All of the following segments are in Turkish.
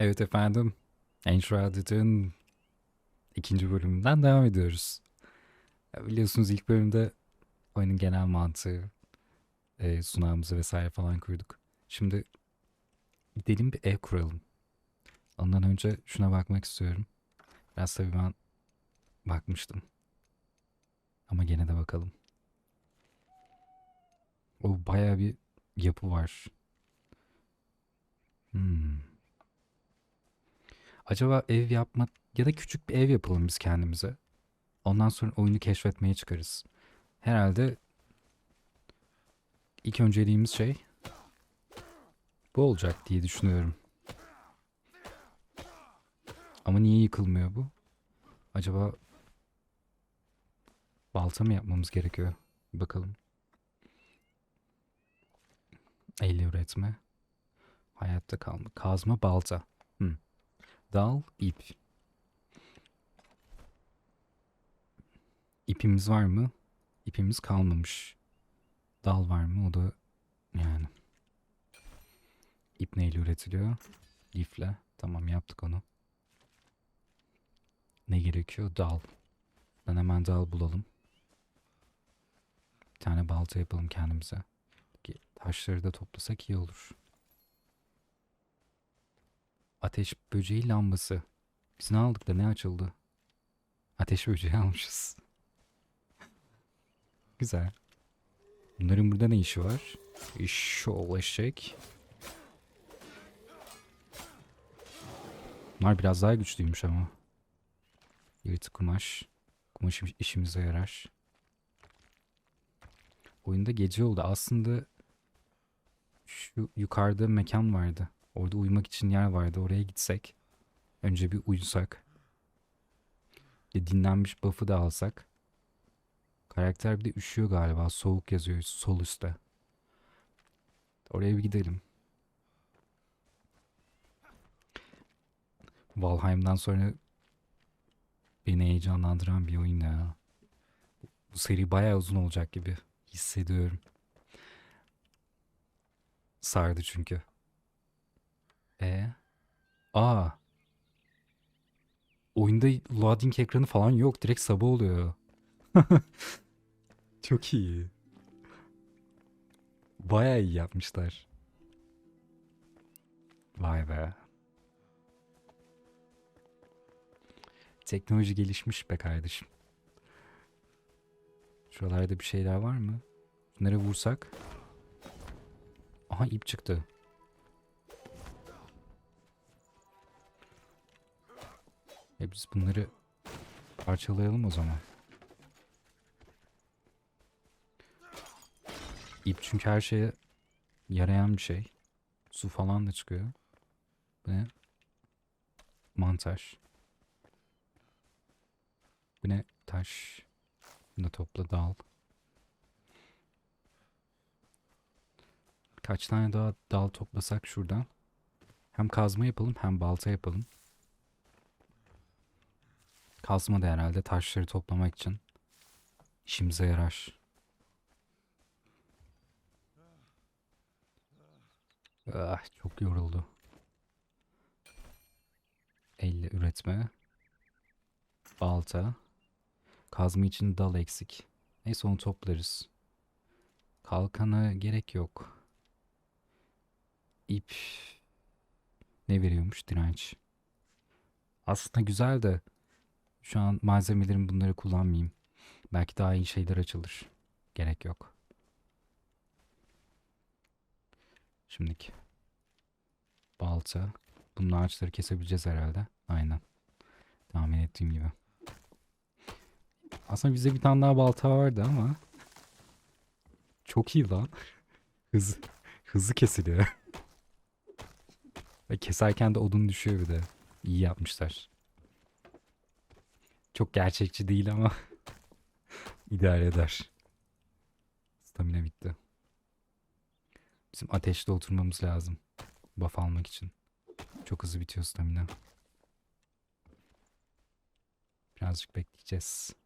Evet efendim. Enshrouded'ın ikinci bölümünden devam ediyoruz. Biliyorsunuz ilk bölümde oyunun genel mantığı, e, sunağımızı vesaire falan kurduk. Şimdi gidelim bir ev kuralım. Ondan önce şuna bakmak istiyorum. Biraz tabii ben bakmıştım. Ama gene de bakalım. O bayağı bir yapı var. Hmm. Acaba ev yapma ya da küçük bir ev yapalım biz kendimize. Ondan sonra oyunu keşfetmeye çıkarız. Herhalde ilk önceliğimiz şey bu olacak diye düşünüyorum. Ama niye yıkılmıyor bu? Acaba balta mı yapmamız gerekiyor? Bakalım. Elle üretme. Hayatta kalma. Kazma balta. Hmm. Dal, ip. İpimiz var mı? İpimiz kalmamış. Dal var mı? O da yani. İp neyle üretiliyor? Lifle. Tamam yaptık onu. Ne gerekiyor? Dal. Ben hemen dal bulalım. Bir tane balta yapalım kendimize. Taşları da toplasak iyi olur. Ateş böceği lambası. Biz ne aldık da ne açıldı? Ateş böceği almışız. Güzel. Bunların burada ne işi var? Şol eşek. Bunlar biraz daha güçlüymüş ama. Yırtık kumaş. Kumaş iş- işimize yarar. Oyunda gece oldu. Aslında şu yukarıda mekan vardı. Orada uyumak için yer vardı. Oraya gitsek. Önce bir uyusak. Bir dinlenmiş buff'ı da alsak. Karakter bir de üşüyor galiba. Soğuk yazıyor sol üstte. Oraya bir gidelim. Valheim'dan sonra beni heyecanlandıran bir oyun ya. Bu seri bayağı uzun olacak gibi hissediyorum. Sardı çünkü. E Aa. Oyunda loading ekranı falan yok. Direkt sabah oluyor. Çok iyi. Bayağı iyi yapmışlar. Vay be. Teknoloji gelişmiş be kardeşim. Şuralarda bir şeyler var mı? Bunları vursak. Aha ip çıktı. E biz bunları parçalayalım o zaman. İp çünkü her şeye yarayan bir şey. Su falan da çıkıyor. Bu ne? Mantar. Bu ne? Taş. Bunu da topla dal. Kaç tane daha dal toplasak şuradan. Hem kazma yapalım hem balta yapalım. Kazma da herhalde taşları toplamak için işimize yarar. Ah, çok yoruldu. Elle üretme. Balta. Kazma için dal eksik. Neyse onu toplarız. Kalkana gerek yok. İp ne veriyormuş direnç. Aslında güzel de şu an malzemelerim bunları kullanmayayım. Belki daha iyi şeyler açılır. Gerek yok. Şimdiki. Balta. Bunun ağaçları kesebileceğiz herhalde. Aynen. Tahmin ettiğim gibi. Aslında bize bir tane daha balta vardı ama çok iyi lan. Hız, hızlı kesiliyor. Ve keserken de odun düşüyor bir de. İyi yapmışlar. Çok gerçekçi değil ama idare eder. Stamina bitti. Bizim ateşte oturmamız lazım. Buff almak için. Çok hızlı bitiyor stamina. Birazcık bekleyeceğiz.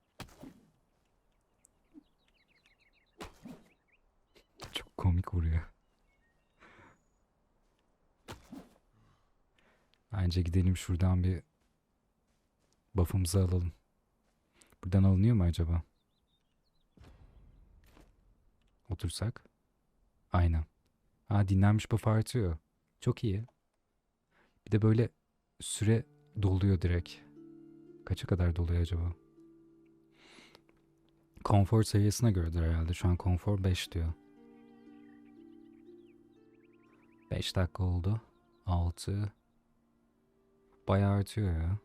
Çok komik vuruyor. Bence gidelim şuradan bir buff'ımızı alalım. Buradan alınıyor mu acaba? Otursak. Aynen. Ha dinlenmiş buff artıyor. Çok iyi. Bir de böyle süre doluyor direkt. Kaça kadar doluyor acaba? Konfor seviyesine göredir herhalde. Şu an konfor 5 diyor. 5 dakika oldu. 6. Bayağı artıyor ya.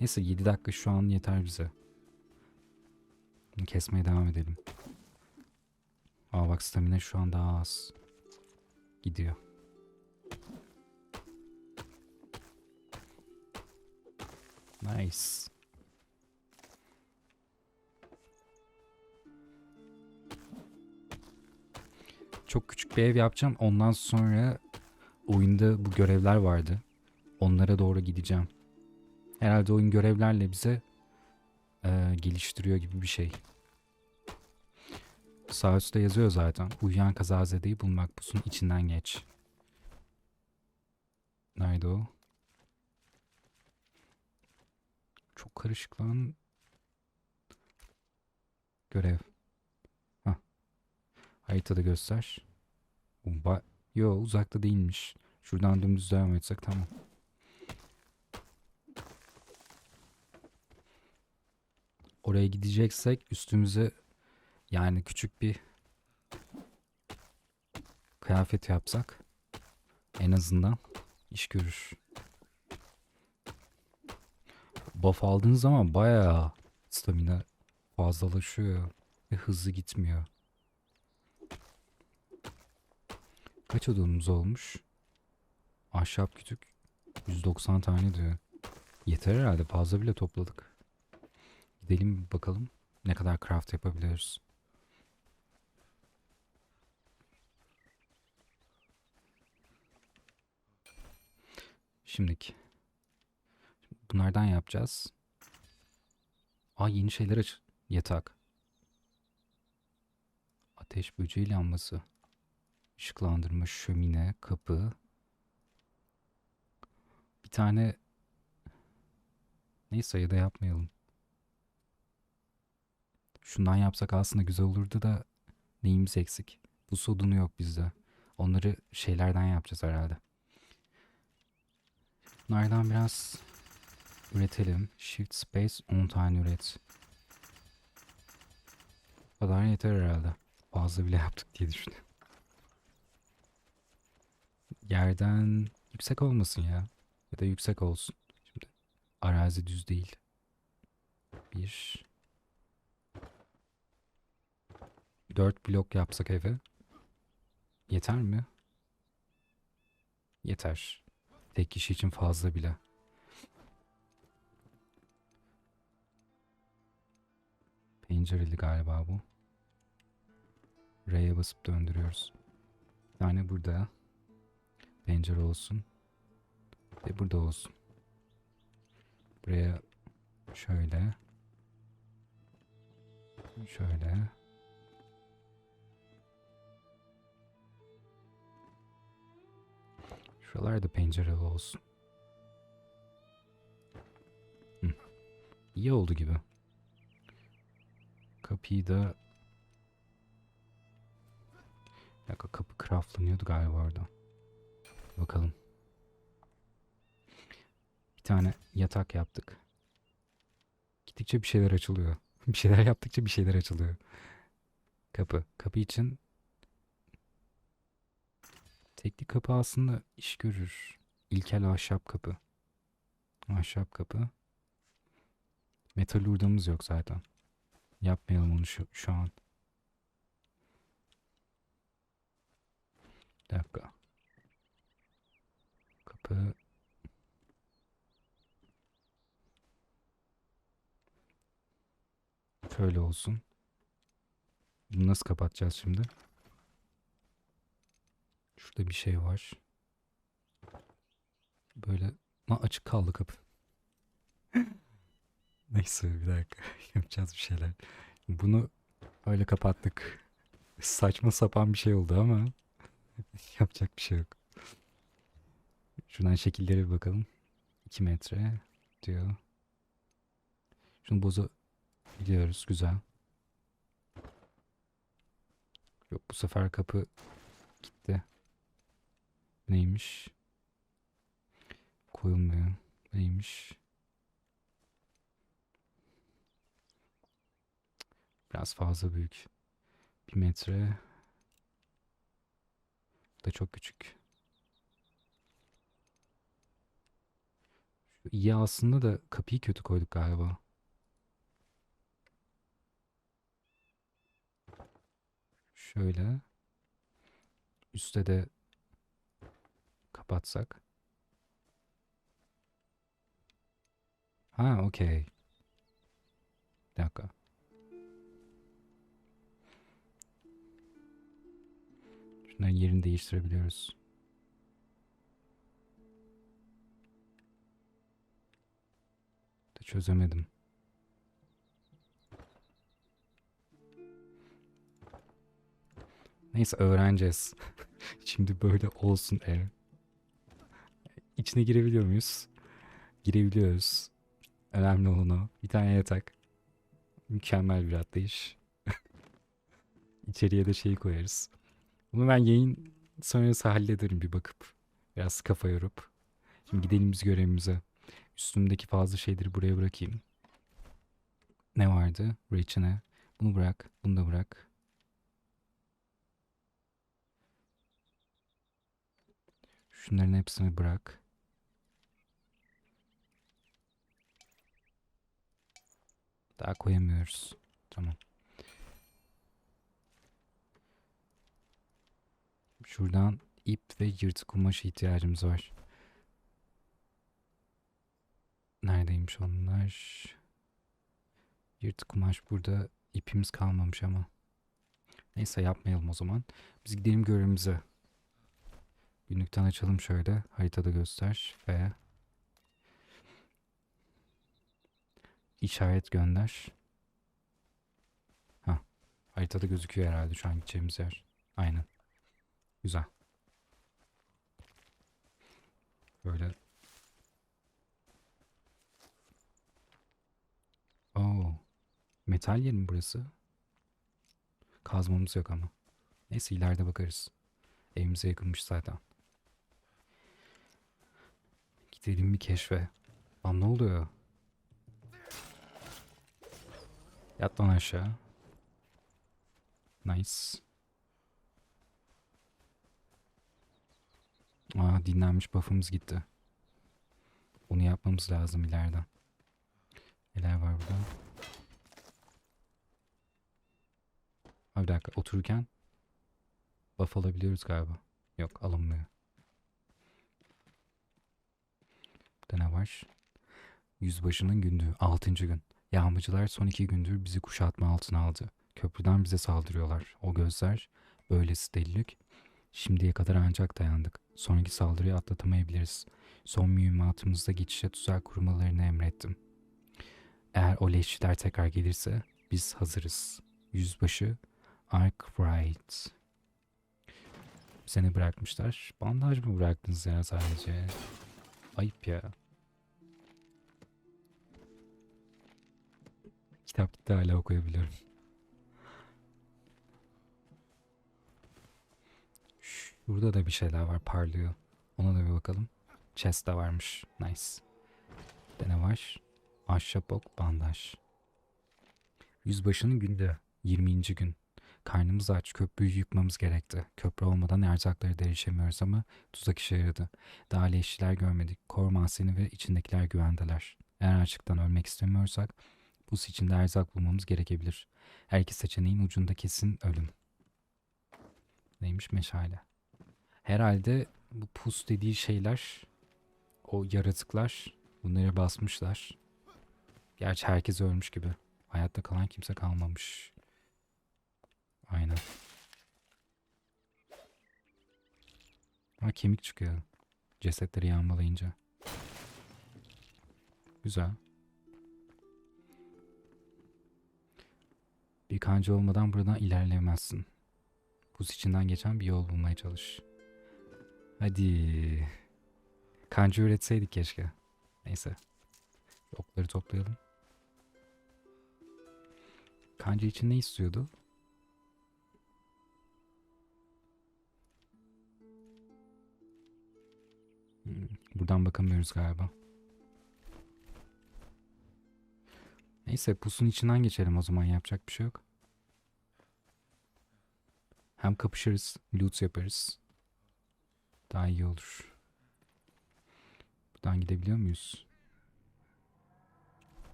Neyse 7 dakika şu an yeter bize. Kesmeye devam edelim. Aa bak stamina şu an daha az. Gidiyor. Nice. Çok küçük bir ev yapacağım. Ondan sonra oyunda bu görevler vardı. Onlara doğru gideceğim. Herhalde oyun görevlerle bize eee, geliştiriyor gibi bir şey. Sağ üstte yazıyor zaten. Uyuyan kazazedeyi bulmak pusunun içinden geç. Nerede o? Çok karışık lan. Görev. Hah. Haritada göster. Ba Yo uzakta değilmiş. Şuradan dümdüz devam etsek tamam. Oraya gideceksek üstümüze yani küçük bir kıyafet yapsak en azından iş görür. Buff aldığın zaman bayağı stamina fazlalaşıyor ve hızlı gitmiyor. Kaç odamız olmuş? Ahşap kütük 190 tane diyor. Yeter herhalde fazla bile topladık. Gidelim bakalım ne kadar craft yapabiliyoruz. Şimdiki. Bunlardan yapacağız. Aa yeni şeyler aç. Yatak. Ateş böceği lambası. Işıklandırma, şömine, kapı. Bir tane neyse ya da yapmayalım. Şundan yapsak aslında güzel olurdu da neyimiz eksik? Bu sodunu yok bizde. Onları şeylerden yapacağız herhalde. Bunlardan biraz üretelim. Shift space 10 tane üret. Bu kadar yeter herhalde. Fazla bile yaptık diye düşünüyorum. Yerden yüksek olmasın ya. Ya da yüksek olsun. Şimdi arazi düz değil. Bir. Dört blok yapsak eve. Yeter mi? Yeter. Tek kişi için fazla bile. Pencereli galiba bu. R'ye basıp döndürüyoruz. Bir tane burada. Pencere olsun. Ve burada olsun. Buraya şöyle. Şöyle. Şuralar da pencereli olsun. İyi oldu gibi. Kapıyı da... Bir dakika kapı craftlanıyordu galiba orada. Bakalım. Bir tane yatak yaptık. Gittikçe bir şeyler açılıyor. bir şeyler yaptıkça bir şeyler açılıyor. Kapı. Kapı için tekli kapı aslında iş görür. İlkel ahşap kapı. Ahşap kapı. Metal hurdamız yok zaten. Yapmayalım onu şu, şu an. Bir dakika. Kapı. Şöyle olsun. Bunu nasıl kapatacağız şimdi? Şurada bir şey var. Böyle Lan açık kaldı kapı. Neyse bir dakika yapacağız bir şeyler. Bunu öyle kapattık. Saçma sapan bir şey oldu ama yapacak bir şey yok. Şuradan şekillere bir bakalım. 2 metre diyor. Şunu bozabiliyoruz. Güzel. Yok bu sefer kapı gitti. Neymiş? Koyulmuyor. Neymiş? Biraz fazla büyük. Bir metre. Bu da çok küçük. Şu iyi aslında da kapıyı kötü koyduk galiba. Şöyle. Üste de kapatsak. Ha, okey. Bir dakika. Şunların yerini değiştirebiliyoruz. Da çözemedim. Neyse öğreneceğiz. Şimdi böyle olsun eğer. İçine girebiliyor muyuz? Girebiliyoruz. Önemli olan o. Bir tane yatak. Mükemmel bir atlayış. İçeriye de şeyi koyarız. Bunu ben yayın sonrası hallederim bir bakıp. Biraz kafa yorup. Şimdi gidelim biz görevimize. Üstümdeki fazla şeyleri buraya bırakayım. Ne vardı? Reach'ine. Bunu bırak. Bunu da bırak. Şunların hepsini bırak. Daha koyamıyoruz. Tamam. Şuradan ip ve yırtık kumaş ihtiyacımız var. Neredeymiş onlar? Yırtık kumaş burada ipimiz kalmamış ama. Neyse yapmayalım o zaman. Biz gidelim görevimize. Günlükten açalım şöyle. Haritada göster. Ve işaret gönder. Ha, haritada gözüküyor herhalde şu an gideceğimiz yer. Aynen. Güzel. Böyle. Oo. Metal yer mi burası? Kazmamız yok ama. Neyse ileride bakarız. Evimize yakınmış zaten. Gidelim bir keşfe. Lan ne oluyor? Yat lan aşağı. Nice. Aa dinlenmiş buff'ımız gitti. Onu yapmamız lazım ileriden. Neler var burada? Ha bir dakika otururken buff alabiliyoruz galiba. Yok alınmıyor. Burada ne var? Yüzbaşının günlüğü 6. gün. Yağmacılar son iki gündür bizi kuşatma altına aldı. Köprüden bize saldırıyorlar. O gözler, böylesi delilik. Şimdiye kadar ancak dayandık. Sonraki saldırıyı atlatamayabiliriz. Son mühimmatımızda geçişe tuzak kurmalarını emrettim. Eğer o leşçiler tekrar gelirse biz hazırız. Yüzbaşı Arkwright. Ne bırakmışlar? Bandaj mı bıraktınız ya sadece? Ayıp ya. Kitap gitti hala okuyabiliyorum. Burada da bir şeyler var parlıyor. Ona da bir bakalım. Chest de varmış. Nice. Bir ne var? Ahşap ok bandaj. Yüzbaşının günde 20. gün. Karnımız aç, köprüyü yıkmamız gerekti. Köprü olmadan erzakları da erişemiyoruz ama tuzak işe yaradı. Daha leşçiler görmedik. Kor seni ve içindekiler güvendeler. Eğer açlıktan ölmek istemiyorsak bu içinde erzak bulmamız gerekebilir. Her iki seçeneğin ucunda kesin ölüm. Neymiş meşale? Herhalde bu pus dediği şeyler, o yaratıklar bunları basmışlar. Gerçi herkes ölmüş gibi. Hayatta kalan kimse kalmamış. Aynen. Ha kemik çıkıyor. Cesetleri yağmalayınca. Güzel. Bir kanca olmadan buradan ilerleyemezsin. Buz içinden geçen bir yol bulmaya çalış. Hadi. Kanca üretseydik keşke. Neyse. Okları toplayalım. Kanca için ne istiyordu? Hmm, Buradan bakamıyoruz galiba. Neyse pusun içinden geçelim o zaman yapacak bir şey yok. Hem kapışırız, loot yaparız. Daha iyi olur. Buradan gidebiliyor muyuz?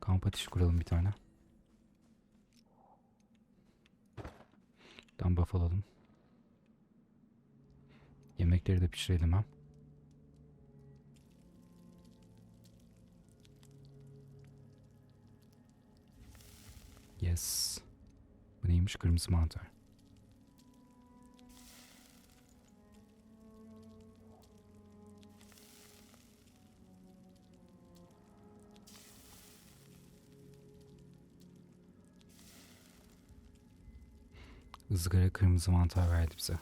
Kamp ateşi kuralım bir tane. Buradan buff alalım. Yemekleri de pişirelim ha. Yes. Bu neymiş? Kırmızı mantar. Izgara kırmızı mantar verdi bize.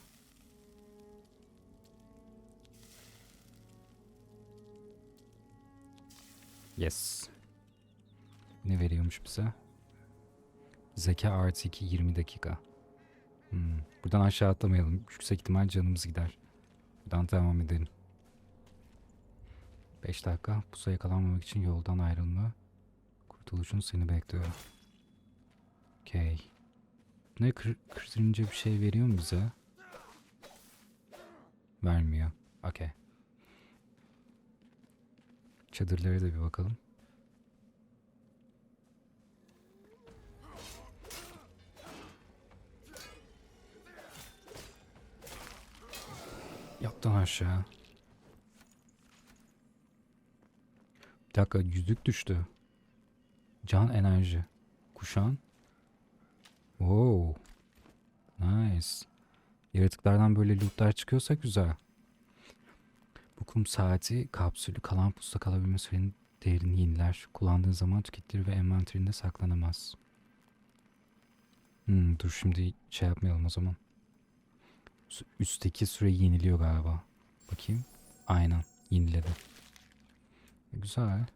Yes. Ne veriyormuş bize? Zeka artı 2 20 dakika. Hmm. Buradan aşağı atlamayalım. Yüksek ihtimal canımız gider. Buradan devam edelim. 5 dakika. Pusa yakalanmamak için yoldan ayrılma. Kurtuluşun seni bekliyor. Okey. Ne kır, bir şey veriyor mu bize? Vermiyor. Okey. Çadırlara da bir bakalım. Yaptan aşağı. Bir dakika yüzük düştü. Can enerji. Kuşan. Wow. Nice. Yaratıklardan böyle lootlar çıkıyorsa güzel. Bu kum saati kapsülü kalan pusta kalabilme sürenin değerini yeniler. Kullandığın zaman tüketilir ve envanterinde saklanamaz. Hmm, dur şimdi şey yapmayalım o zaman. Üstteki süre yeniliyor galiba. Bakayım. Aynen. Yeniledi. E, Güzel.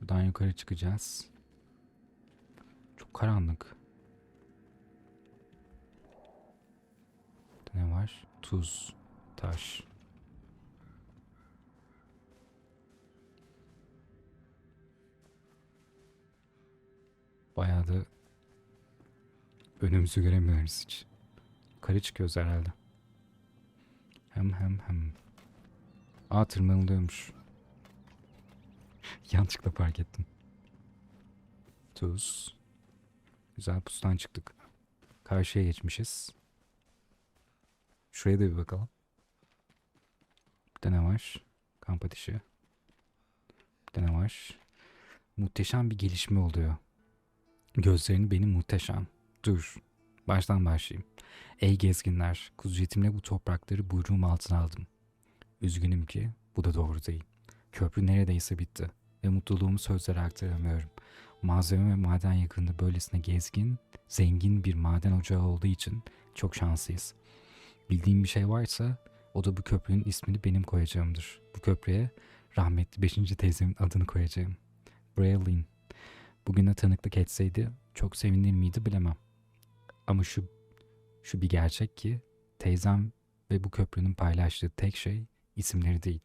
Buradan yukarı çıkacağız. Çok karanlık. Ne var? Tuz, taş. Bayağı da önümüzü göremiyoruz hiç. Yukarı çıkıyoruz herhalde. Hem hem hem. Aa tırmanılıyormuş. Yanlışlıkla fark ettim. Tuz. Güzel pustan çıktık. Karşıya geçmişiz. Şuraya da bir bakalım. Burada ne var? Kamp ateşi. Burada ne var? Muhteşem bir gelişme oluyor. Gözlerini benim muhteşem. Dur. Baştan başlayayım. Ey gezginler, kuzu yetimle bu toprakları buyruğum altına aldım. Üzgünüm ki bu da doğru değil. Köprü neredeyse bitti ve mutluluğumu sözlere aktaramıyorum. Malzeme ve maden yakınında böylesine gezgin, zengin bir maden ocağı olduğu için çok şanslıyız. Bildiğim bir şey varsa o da bu köprünün ismini benim koyacağımdır. Bu köprüye rahmetli 5. teyzemin adını koyacağım. Braylin. Bugüne tanıklık etseydi çok sevinir miydi bilemem. Ama şu şu bir gerçek ki teyzem ve bu köprünün paylaştığı tek şey isimleri değil.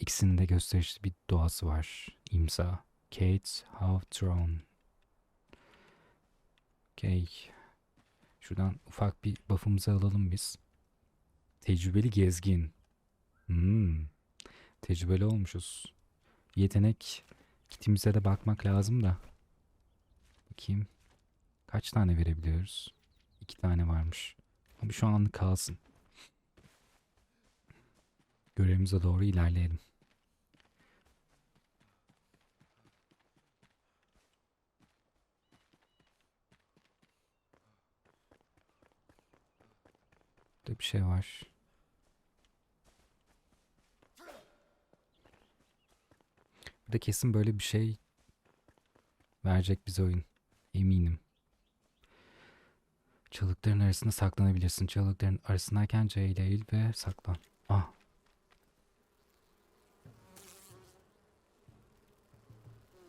İkisinin de gösterişli bir doğası var. İmza. Kate Hawthorne. Okey. Şuradan ufak bir buff'ımızı alalım biz. Tecrübeli gezgin. Hmm. Tecrübeli olmuşuz. Yetenek kitimize de bakmak lazım da. Bakayım. Kaç tane verebiliyoruz? İki tane varmış. Ama şu anlık kalsın. Görevimize doğru ilerleyelim. Burada bir şey var. Burada kesin böyle bir şey verecek bize oyun. Eminim. Çalıkların arasında saklanabilirsin. Çalıkların arasındayken C ile eğil ve saklan. Ah.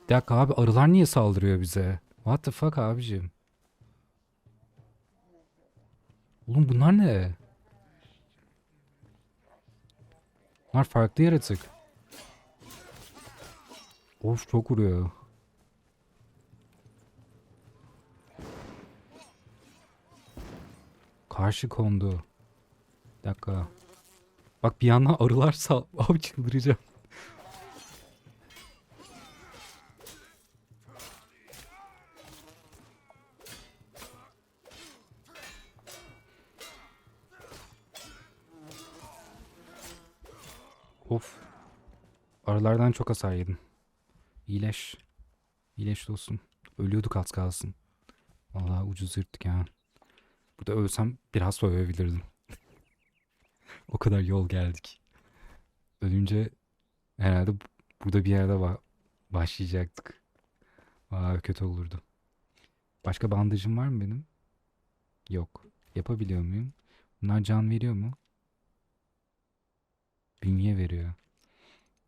Bir dakika abi arılar niye saldırıyor bize? What the fuck abicim? Oğlum bunlar ne? Bunlar farklı yaratık. Of çok vuruyor. Karşı kondu. Bir dakika. Bak bir yandan arılar sal... Abi çıldıracağım. Of. Arılardan çok hasar yedim. İyileş. İyileş dostum. Ölüyorduk az kalsın. Vallahi ucuz yırttık ya. Burada ölsem biraz soyabilirdim. o kadar yol geldik. Ölünce herhalde bu- burada bir yerde başlayacaktık. Vay kötü olurdu. Başka bandajım var mı benim? Yok. Yapabiliyor muyum? Bunlar can veriyor mu? Bünye veriyor.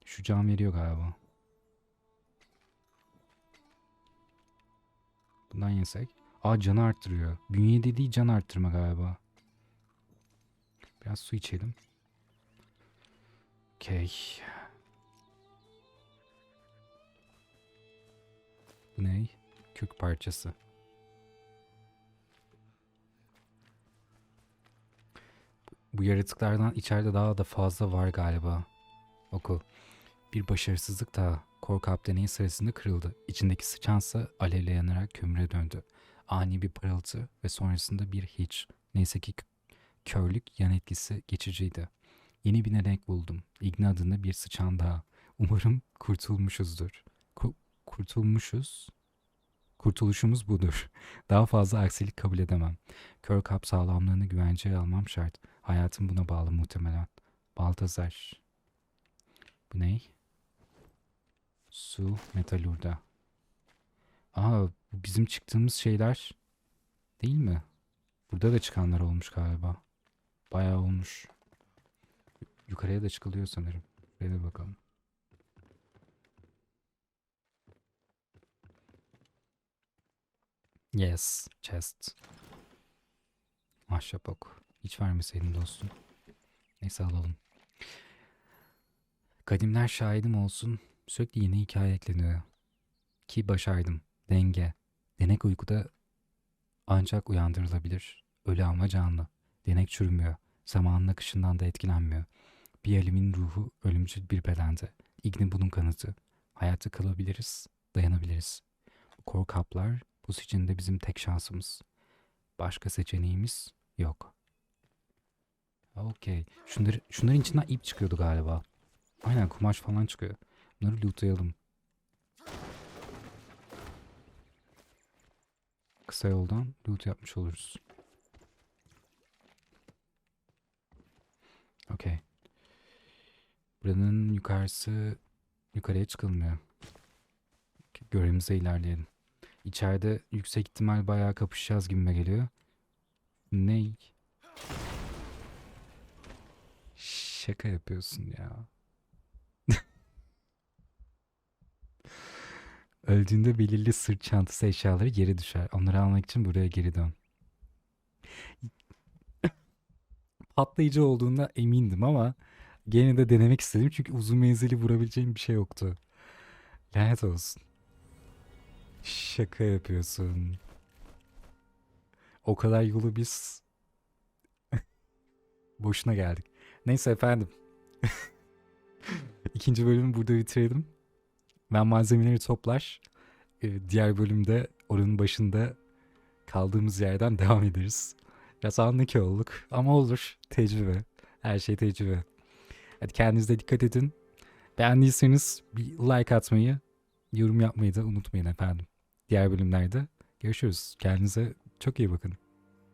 Şu can veriyor galiba. Bundan yesek. Aa canı arttırıyor. Bünye dediği can arttırma galiba. Biraz su içelim. Okey. Bu ne? Kök parçası. Bu yaratıklardan içeride daha da fazla var galiba. Oku. Bir başarısızlık daha. Korkap deneyi sırasında kırıldı. İçindeki sıçansa alevle yanarak kömüre döndü. Ani bir parıltı ve sonrasında bir hiç. Neyse ki körlük yan etkisi geçiciydi. Yeni bir renk buldum. İgna adında bir sıçan daha. Umarım kurtulmuşuzdur. Ku- kurtulmuşuz. Kurtuluşumuz budur. Daha fazla aksilik kabul edemem. Kör kap sağlamlığını güvenceye almam şart. Hayatım buna bağlı muhtemelen. Baltazar. Bu ne? Su metalurda. Aa bu bizim çıktığımız şeyler değil mi? Burada da çıkanlar olmuş galiba. Bayağı olmuş. Yukarıya da çıkılıyor sanırım. Buraya bakalım. Yes, chest. Ahşap ok. Hiç vermeseydin dostum. Neyse alalım. Kadimler şahidim olsun. Sürekli yeni hikaye ekleniyor. Ki başardım. Denge. Denek uykuda ancak uyandırılabilir. Ölü ama canlı. Denek çürümüyor. Zamanın akışından da etkilenmiyor. Bir elimin ruhu ölümcül bir bedende. İgni bunun kanıtı. Hayatta kalabiliriz, dayanabiliriz. Korkaplar bu içinde bizim tek şansımız. Başka seçeneğimiz yok. Okey. Şunları, şunların içinden ip çıkıyordu galiba. Aynen kumaş falan çıkıyor. Bunları lootlayalım. Kısa yoldan loot yapmış oluruz. Okey. Buranın yukarısı yukarıya çıkılmıyor. Görevimize ilerleyelim. İçeride yüksek ihtimal bayağı kapışacağız gibime geliyor. Ney? Şaka yapıyorsun ya. Öldüğünde belirli sırt çantası eşyaları geri düşer. Onları almak için buraya geri dön. Patlayıcı olduğunda emindim ama gene de denemek istedim çünkü uzun menzili vurabileceğim bir şey yoktu. Lanet olsun. Şaka yapıyorsun. O kadar yolu biz boşuna geldik. Neyse efendim. İkinci bölümü burada bitirelim. Ben malzemeleri toplar. Ee, Diğer bölümde oranın başında kaldığımız yerden devam ederiz. Biraz anlık olduk ama olur. Tecrübe. Her şey tecrübe. Hadi kendinize dikkat edin. Beğendiyseniz bir like atmayı, yorum yapmayı da unutmayın efendim. Diğer bölümlerde görüşürüz. Kendinize çok iyi bakın.